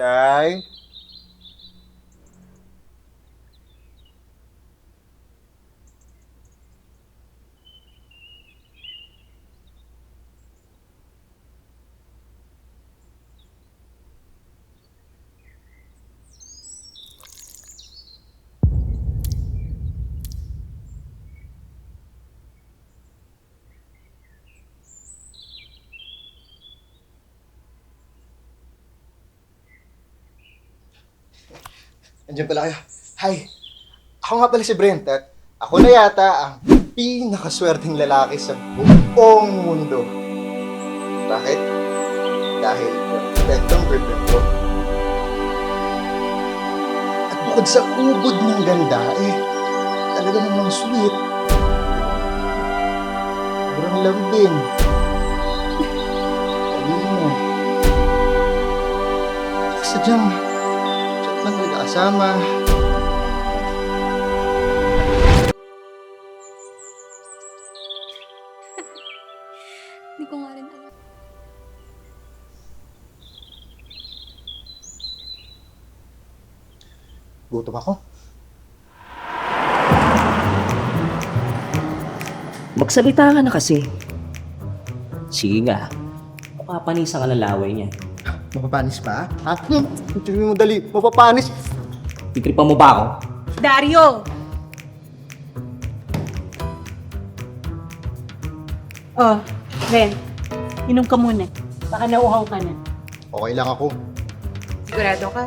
Shy Andiyan pala kayo. Hi. Ako nga pala si Brent at ako na yata ang pinakaswerteng lalaki sa buong mundo. Bakit? Dahil perfectong girlfriend ko. At bukod sa ubod ng ganda, eh, talaga namang sweet. Sobrang lambing. Talino. Sadyang, lang nag-asama. Hindi ko nga rin alam. Gutom ako. Magsalita ka na kasi. Sige nga. Mapapanisa ka ng laway niya. Mapapanis pa? Ha? Hmm, Sabi mo dali, mapapanis. Titripan mo ba ako? Dario! Oh, Ren. Inom ka muna. Baka nauhaw ka na. Okay lang ako. Sigurado ka?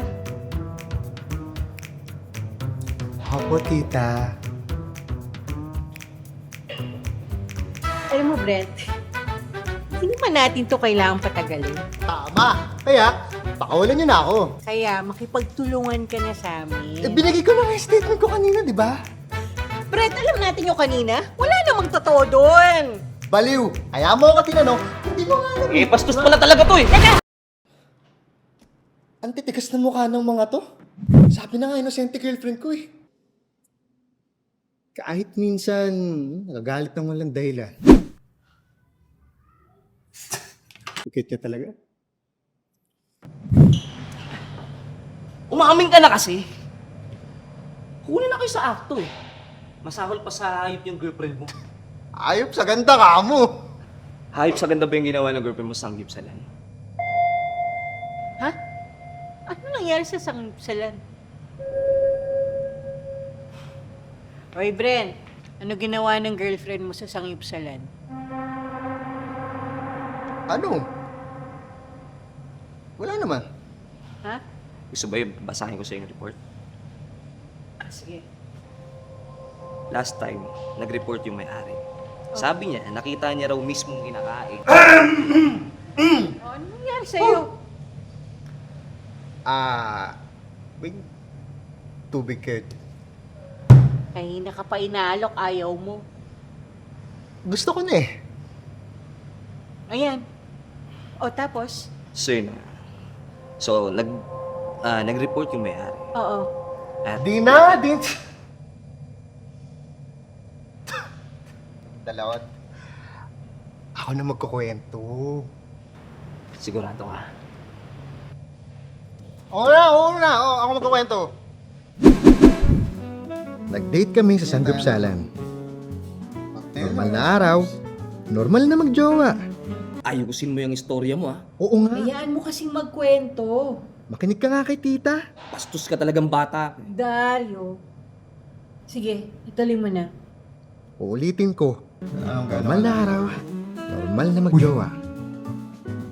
Ako, tita. Alam mo, Brent, hindi naman natin to kailangang patagalin. Tama. Kaya, pakawalan niyo na ako. Kaya makipagtulungan ka na sa amin. Eh, binigay ko na nga yung statement ko kanina, di ba? Brent, alam natin yung kanina. Wala namang totoo doon. Baliw. Kaya mo ako tinanong, hindi mo nga alam. Eh, bastos pala talaga to eh. Ang titigas ng mukha ng mga to. Sabi na nga, inosente girlfriend ko eh. Kahit minsan, nagagalit ng walang dahilan. Sikit niya talaga. Umamin ka na kasi. Kunin na kayo sa akto eh. Masahol pa sa hayop yung girlfriend mo. Ayop sa ganda ka mo. Hayop sa ganda ba yung ginawa ng girlfriend mo sa Gipsalan? Ha? Ano nangyari sa sangsalan? Oy, Brent. Ano ginawa ng girlfriend mo sa sangipsalan? Ano? Wala naman. Ha? Gusto ba yung basahin ko sa yung report? Ah, sige. Last time, nag-report yung may-ari. Sabi niya, nakita niya raw mismong kinakain. Oh, ano nangyari sa'yo? Ah, wait. Tubig kid. Kanina ka pa inaalok, ayaw mo. Gusto ko na eh. Ayan. O, tapos? So yun. na. So, nag, ah, nag-report yung may-ari. Oo. At Di na, di. Dalawat. Ako na magkukwento. sigurado ka. Oo na, oo na. Oo, ako magkukwento. Nag-date kami sa Sanggupsalan. Normal na araw. Normal na magjowa. Ayusin mo yung istorya mo ah. Oo nga. Hayaan mo kasing magkwento. Makinig ka nga kay tita. Bastos ka talagang bata. Dario. Sige, ituloy mo na. Uulitin ko. Normal na araw. Normal na magjowa.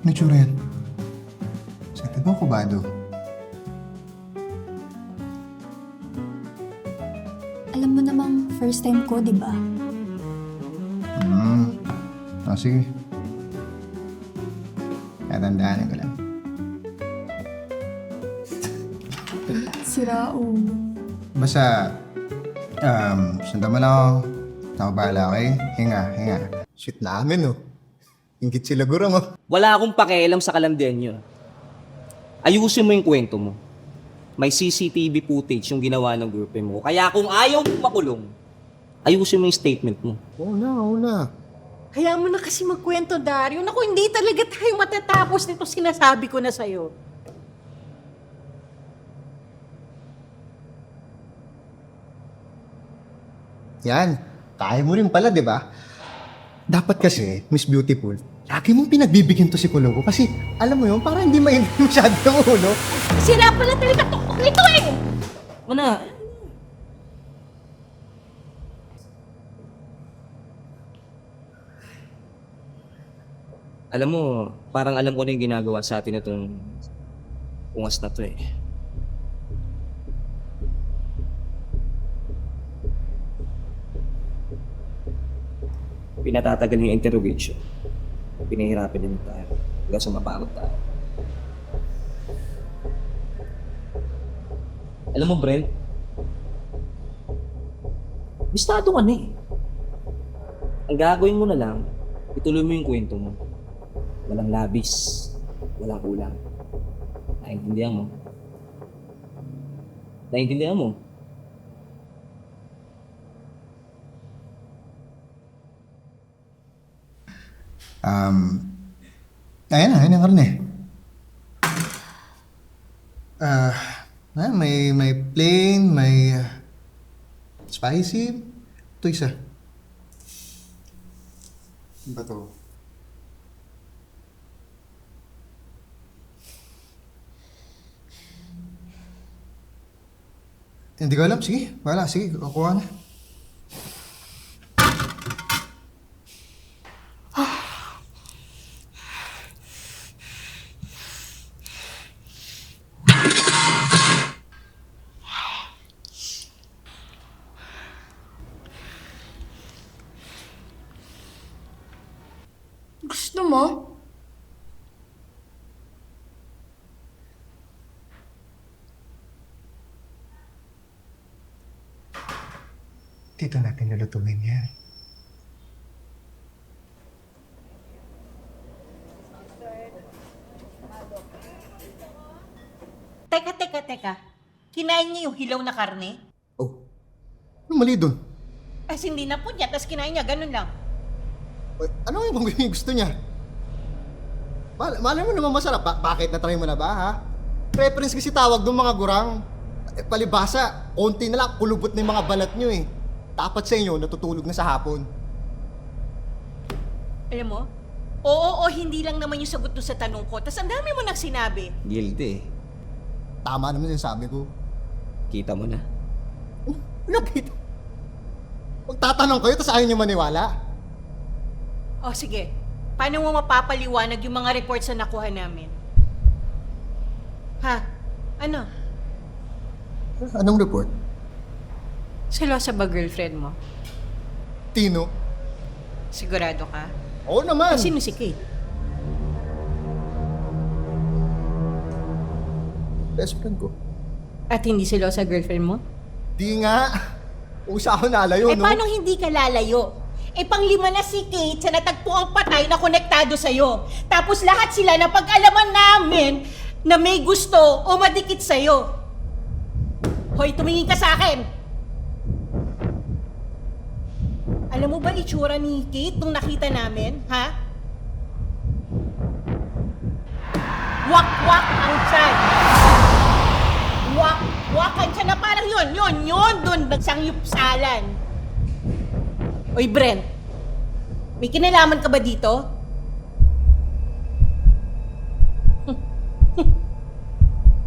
Ano tsura yan? Ba o kubado? Alam mo namang first time ko, di ba? Hmm. Ah, sige. Tatandaan ko lang. Sira ulo. Basta, um, sundan mo lang ako. Ako bahala, okay? Hinga, hinga. Shoot namin, oh. Ingit sila gurang, oh. Wala akong pakialam sa kalandian nyo. Ayusin mo yung kwento mo. May CCTV footage yung ginawa ng girlfriend mo. Kaya kung ayaw mong makulong, ayusin mo yung statement mo. Oo na, oo na. Kaya mo na kasi magkwento, Dario. Naku, hindi talaga tayo matatapos nito sinasabi ko na sa'yo. Yan. Kaya mo rin pala, di ba? Dapat kasi, Miss Beautiful, lagi mong pinagbibigyan to si Kulungo kasi, alam mo yun, para hindi mainit masyado ng ulo. Sira pala talaga tokong nito eh! Ano, alam mo, parang alam ko na yung ginagawa sa atin itong ungas na to eh. Pinatatagal yung interrogation. Pinahirapan din tayo. Hanggang sa mapagod tayo. Alam mo, Brent, bistado ka na eh. Ang gagawin mo na lang, ituloy mo yung kwento mo. Walang labis, walang kulang. Naintindihan mo? Naintindihan mo? Um, ayan na, ayan ang karne. Ah, ayan, may, may plain, may spicy. Ito isa. Ano ba to? Hindi ko alam. Sige, wala. Sige, kukuha na. Gusto mo? Dito natin nilutungin yan. Teka, teka, teka. Kinain niya yung hilaw na karne? Oh, ano mali doon? Ay, hindi na po niya, tapos kinain niya, ganun lang. Ay, Ano yung yung gusto niya? Mal malay mo naman masarap. Ba- bakit na-try mo na ba, ha? Preference kasi tawag ng mga gurang. Eh, palibasa, konti na lang, kulubot na yung mga balat nyo eh. Dapat sa inyo, natutulog na sa hapon. Alam mo? Oo, o hindi lang naman yung sagot doon sa tanong ko. Tapos ang dami mo nang sinabi. Guilty. Tama naman yung sabi ko. Kita mo na. Oh, dito? Magtatanong kayo, tapos ayaw nyo maniwala. O sige, paano mo mapapaliwanag yung mga reports na nakuha namin? Ha? Ano? Anong report? Selosa ba girlfriend mo? Tino? Sigurado ka? Oo naman. Sino si Kate? Best friend ko. At hindi selosa girlfriend mo? Di nga. Usa ako nalayo, eh no? paano hindi ka lalayo? Eh panglima na si Kate sa natagpo ang patay na konektado sa'yo. Tapos lahat sila na pag-alaman namin na may gusto o madikit sa'yo. Hoy, tumingin ka sa akin! Alam mo ba itsura ni Kate nung nakita namin, ha? Wak-wak ang tiyan. Wak-wakan siya na parang yun, yun, yun, doon nagsangyupsalan. Oy, Brent. May kinalaman ka ba dito?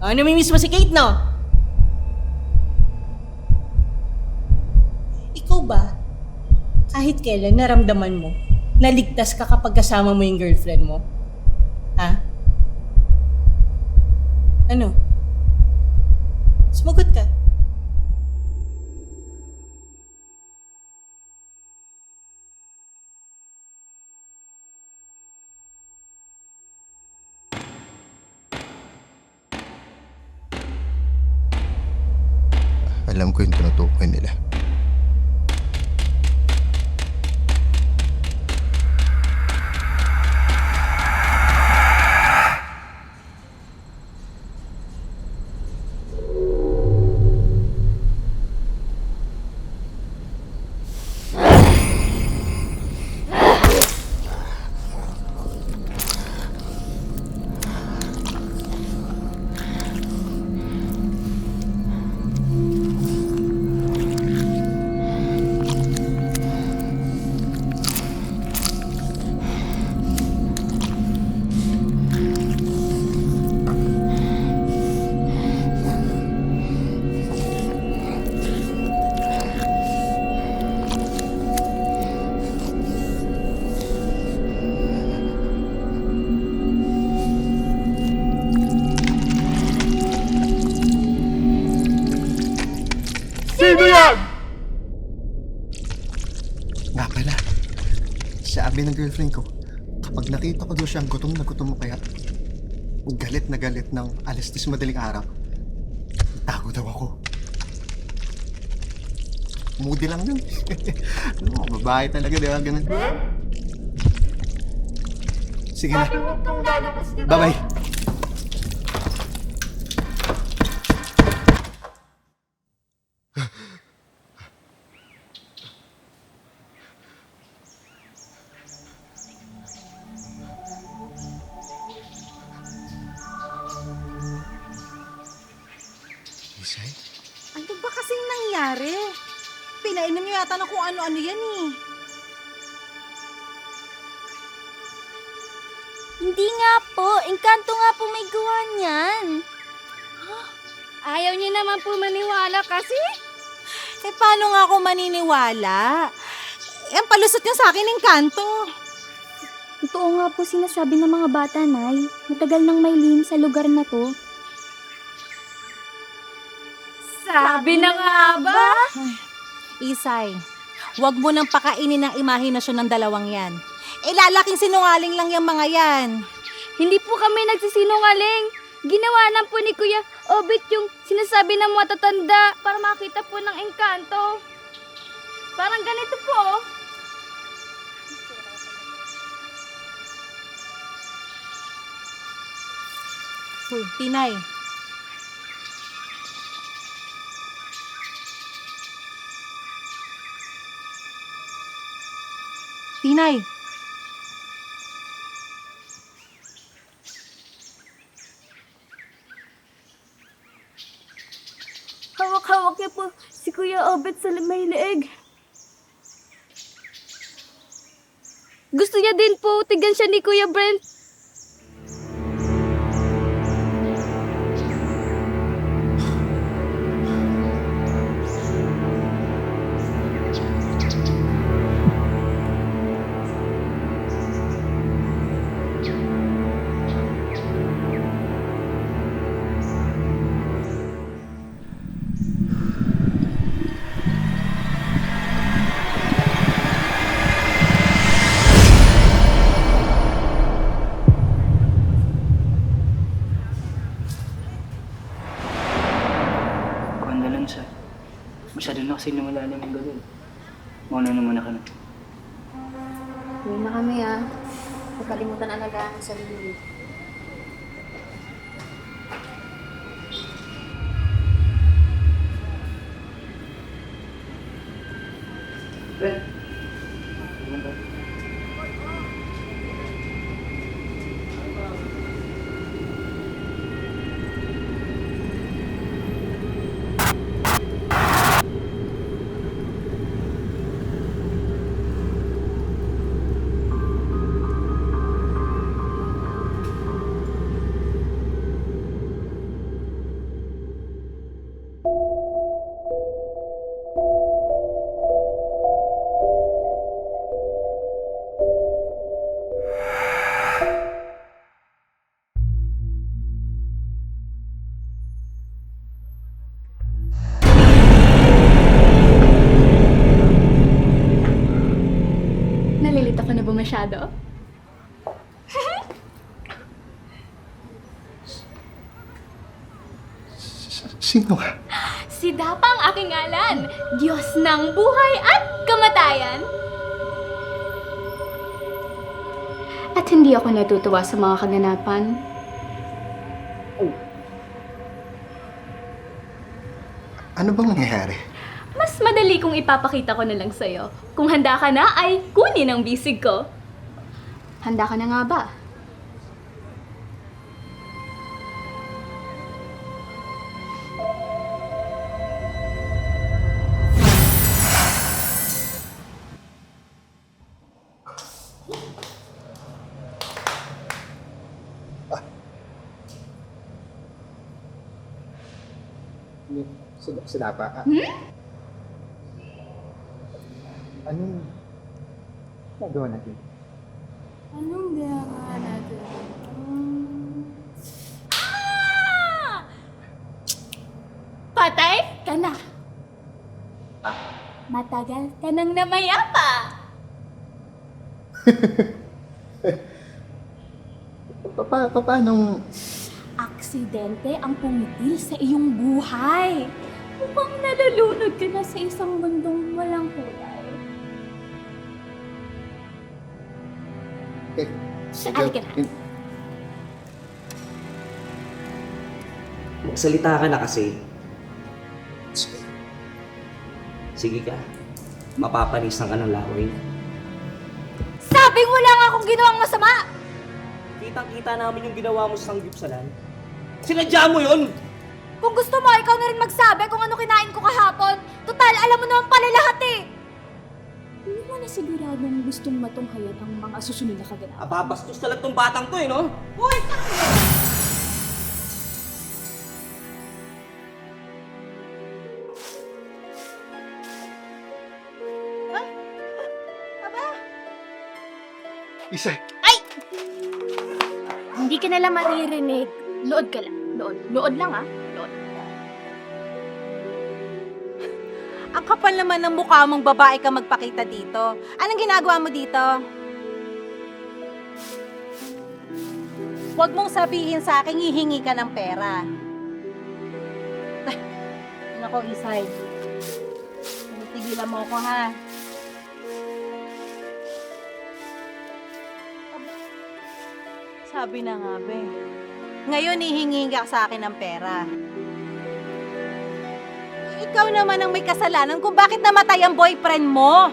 Ah, namimiss mo si Kate, no? Ikaw ba, kahit kailan naramdaman mo, naligtas ka kapag kasama mo yung girlfriend mo? Ha? Ano? Sumagot ka. Alam ko yung tinutukoy nila. Sabi ng girlfriend ko, kapag nakita ko daw siyang gutom na gutom mo kaya, galit na galit ng alas 10 madaling araw, tago daw ako. Moody lang yun. ano, babae talaga, di ba? Ganun. Sige na. Bye-bye. Isay? Ano ba kasing nangyari? Pinainom niyo yata na kung ano-ano yan eh. Hindi nga po. Engkanto nga po may gawa niyan. Ayaw niya naman po maniwala kasi. Eh, paano nga ako maniniwala? Eh, ang palusot niya sa akin ng kanto. Totoo nga po sinasabi ng mga bata, Nay. Matagal nang may lihim sa lugar na to. Sabi na nga ba? Isay, wag mo nang pakainin ng imahinasyon ng dalawang yan. Eh, lalaking sinungaling lang yung mga yan. Hindi po kami nagsisinungaling. Ginawa lang po ni Kuya Obit yung sinasabi ng mga tatanda para makita po ng engkanto. Parang ganito po. oh. Hoy, Tinay. Tinay, Hawak-hawak niya po si Kuya Obet sa may leeg. Gusto niya din po tignan siya ni Kuya Brent. Ang sarili. Sino ka? Si Dapa ang aking ngalan, Diyos ng buhay at kamatayan. At hindi ako natutuwa sa mga kaganapan. Ano bang nangyayari? Mas madali kung ipapakita ko na lang sa'yo. Kung handa ka na, ay kunin ang bisig ko. Handa ka na nga ba? Sa dapa? Ah. Anong nagawa natin? Anong ginagawa natin? Ah! Patay ka na. Matagal ka nang namayapa. Pa, pa, pa paano? Aksidente ang pumitil sa iyong buhay. Mukhang nalulunod ka na sa isang mundong walang kulay. Eh, Halika na. in- Magsalita ka na kasi. Sige. Sige ka. Mapapanisan ka ng laway. Sabi mo lang akong ginawang masama! Kitang-kita namin yung ginawa mo sa sanggipsalan. Sinadya mo yun! Kung gusto mo, ikaw na rin magsabi kung ano kinain ko kahapon. Total, alam mo naman pala lahat eh! Hindi mo na siguradong gustong matunghayan ang mga susunod na kaganap. Ababastos talaga tong batang to eh, no? Isay, Hindi ka nalang maririnig. Lood ka lang. Lood. Lood lang ah. Ang kapal naman ng mukha mong babae ka magpakita dito. Anong ginagawa mo dito? Huwag mong sabihin sa akin hihingi ka ng pera. Nako, Isay. Tinitigilan mo ako, ha? Sabi na nga, be. Ngayon, hihingi ka sa akin ng pera. Ikaw naman ang may kasalanan kung bakit namatay ang boyfriend mo.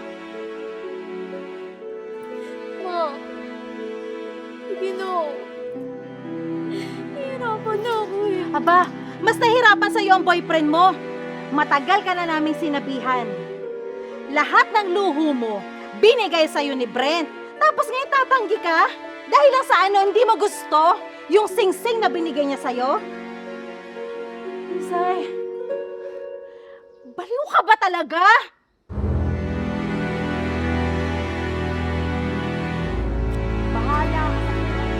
Ma. Gino. Hirapan na ako eh. Aba, mas nahirapan sa'yo ang boyfriend mo. Matagal ka na naming sinabihan. Lahat ng luho mo, binigay sa'yo ni Brent. Tapos ngayon tatanggi ka? Dahil lang sa ano hindi mo gusto? Yung sing-sing na binigay niya sa'yo? Baliw ka ba talaga? Bahala ka sa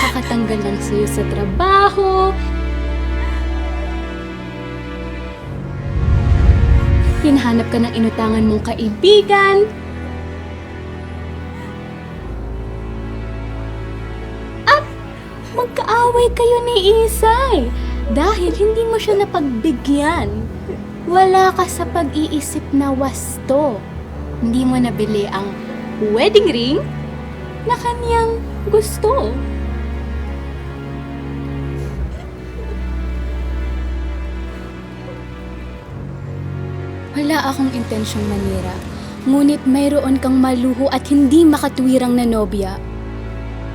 Kakatanggal lang sa'yo sa trabaho. Hinahanap ka ng inutangan mong kaibigan. At magkaaway kayo ni Isay dahil hindi mo siya napagbigyan. Wala ka sa pag-iisip na wasto. Hindi mo nabili ang wedding ring na kanyang gusto. Wala akong intensyong manira. Ngunit mayroon kang maluho at hindi makatuwirang na nobya.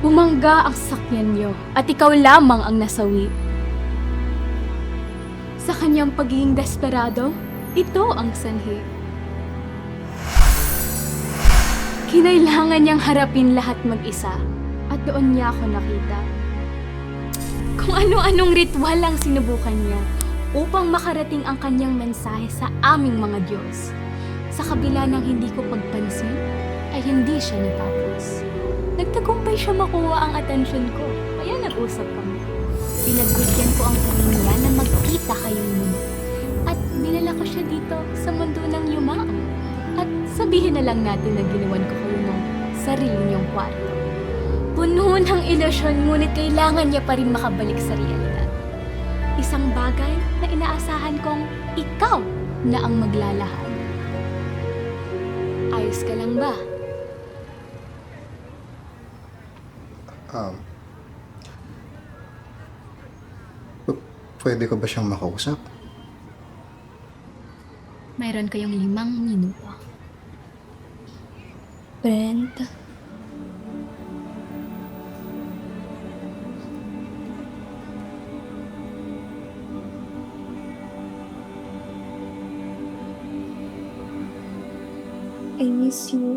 Bumangga ang sakyan niyo at ikaw lamang ang nasawi. Sa kanyang pagiging desperado, ito ang sanhi. Kinailangan niyang harapin lahat mag-isa at doon niya ako nakita. Kung ano-anong ritual ang sinubukan niya upang makarating ang kanyang mensahe sa aming mga Diyos. Sa kabila ng hindi ko pagpansin, ay hindi siya natapos. Nagtagumpay siya makuha ang atensyon ko, kaya nag-usap kami. Pinagbigyan ko ang niya na magkita kayong muli. At dinala ko siya dito sa mundo ng yumaang. At sabihin na lang natin na ginawan ko kayo ng sarili niyong kwarto. Puno ng ilusyon, ngunit kailangan niya pa rin makabalik sa realidad. Isang bagay na inaasahan kong ikaw na ang maglalahad. Ayos ka lang ba? Um, p- pwede ko ba siyang makausap? Mayroon kayong limang minuto. Brent? I miss you.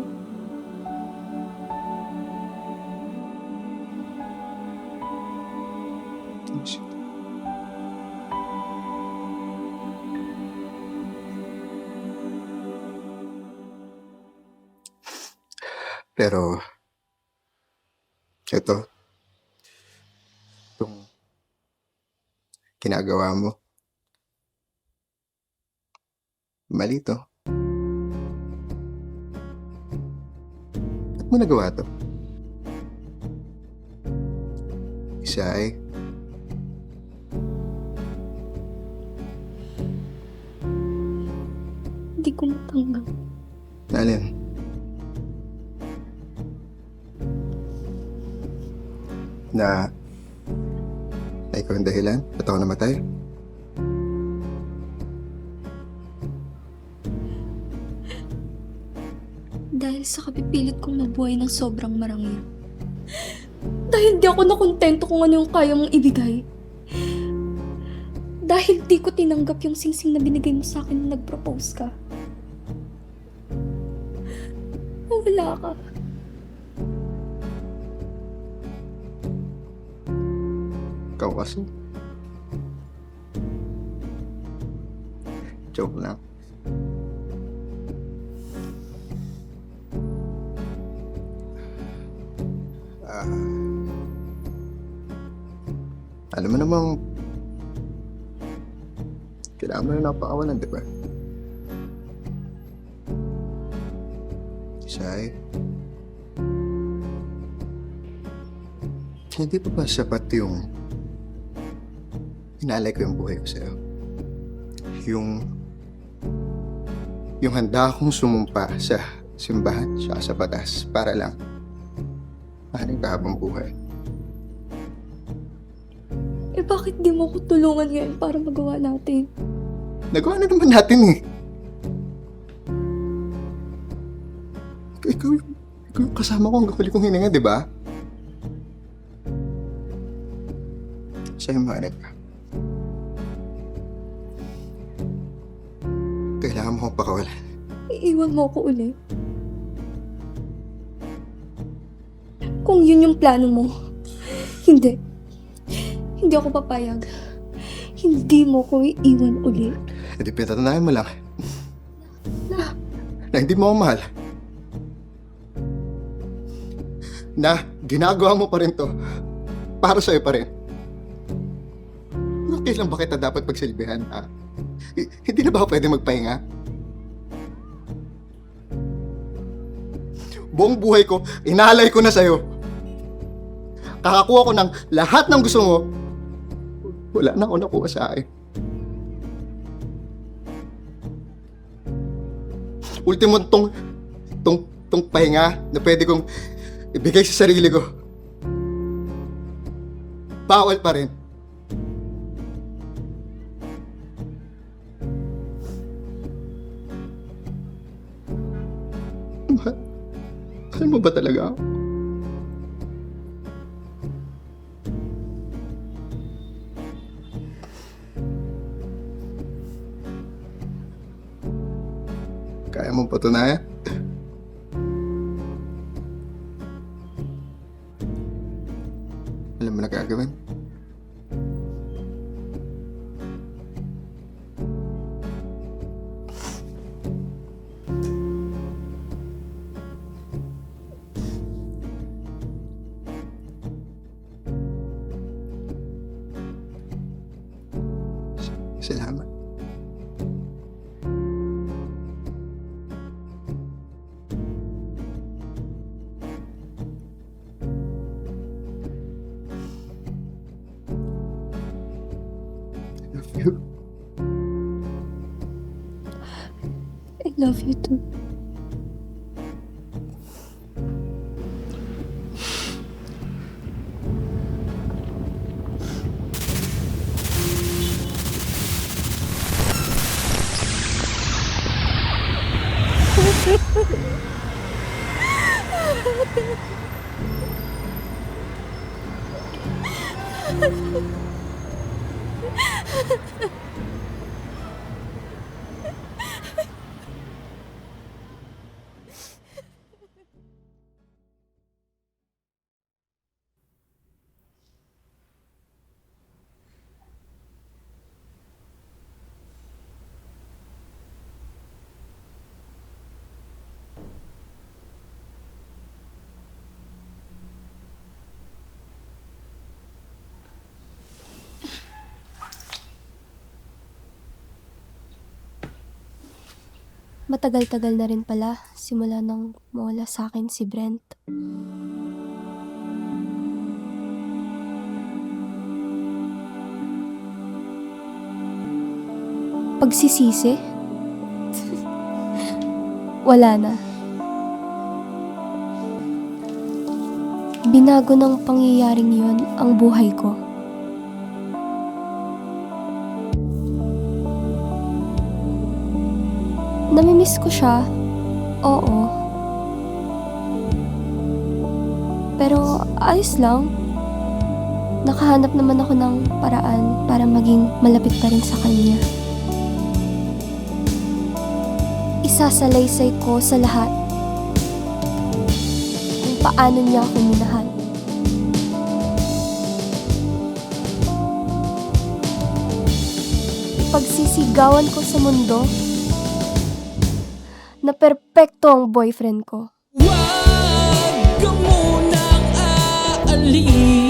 Pero, ito, itong ginagawa mo, mali to. Mo nagawa to? Isa ay, Hindi ko matanggap. alin? Na, na ikaw ang dahilan? Ba't ako namatay? Sa kapipilit kong mabuhay ng sobrang marangya. Dahil di ako nakontento kung ano yung kaya mong ibigay. Dahil di ko tinanggap yung singsing na binigay mo sa akin nung nag-propose ka. Wala ka. Ikaw kasi. Joke lang. Alam mo namang kailangan mo na napakawalan, di ba? Isay, hindi pa ba sapat yung inalay ko yung buhay ko sa'yo. Yung yung handa akong sumumpa sa simbahan siya sa batas para lang mahalin ka habang buhay. Bakit di mo ko tulungan ngayon para magawa natin? Nagawa na naman natin eh. Ikaw, ikaw, yung, ikaw yung kasama ko hanggang huli kong hininga, di ba? Siya yung mahanap ka. Kailangan mo akong pakawalan. Iiwan mo ako ulit. Kung yun yung plano mo, hindi. Hindi ako papayag. Hindi mo ko iiwan ulit. E di pinatanayan mo lang. Na? Na hindi mo ako mahal. Na ginagawa mo pa rin to para sa'yo pa rin. Okay lang ba kita dapat pagsilbihan, ha? H- hindi na ba ako pwede magpahinga? Buong buhay ko, inalay ko na sa'yo. Kakakuha ko ng lahat ng gusto mo. Wala na ako nakuha sa akin. ultimo tong tong tong pahinga na pwede kong ibigay sa sarili ko. Bawal pa rin. Mahal, mo ba talaga ako? Kaya mong I love you Matagal-tagal na rin pala simula nang mawala sa akin si Brent. Pagsisisi? Wala na. Binago ng pangyayaring yon ang buhay ko. Namimiss ko siya. Oo. Pero ayos lang. Nakahanap naman ako ng paraan para maging malapit pa rin sa kanya. Isasalaysay ko sa lahat kung paano niya ako minahal. Ipagsisigawan ko sa mundo na perpekto ang boyfriend ko. Huwag ka munang aalis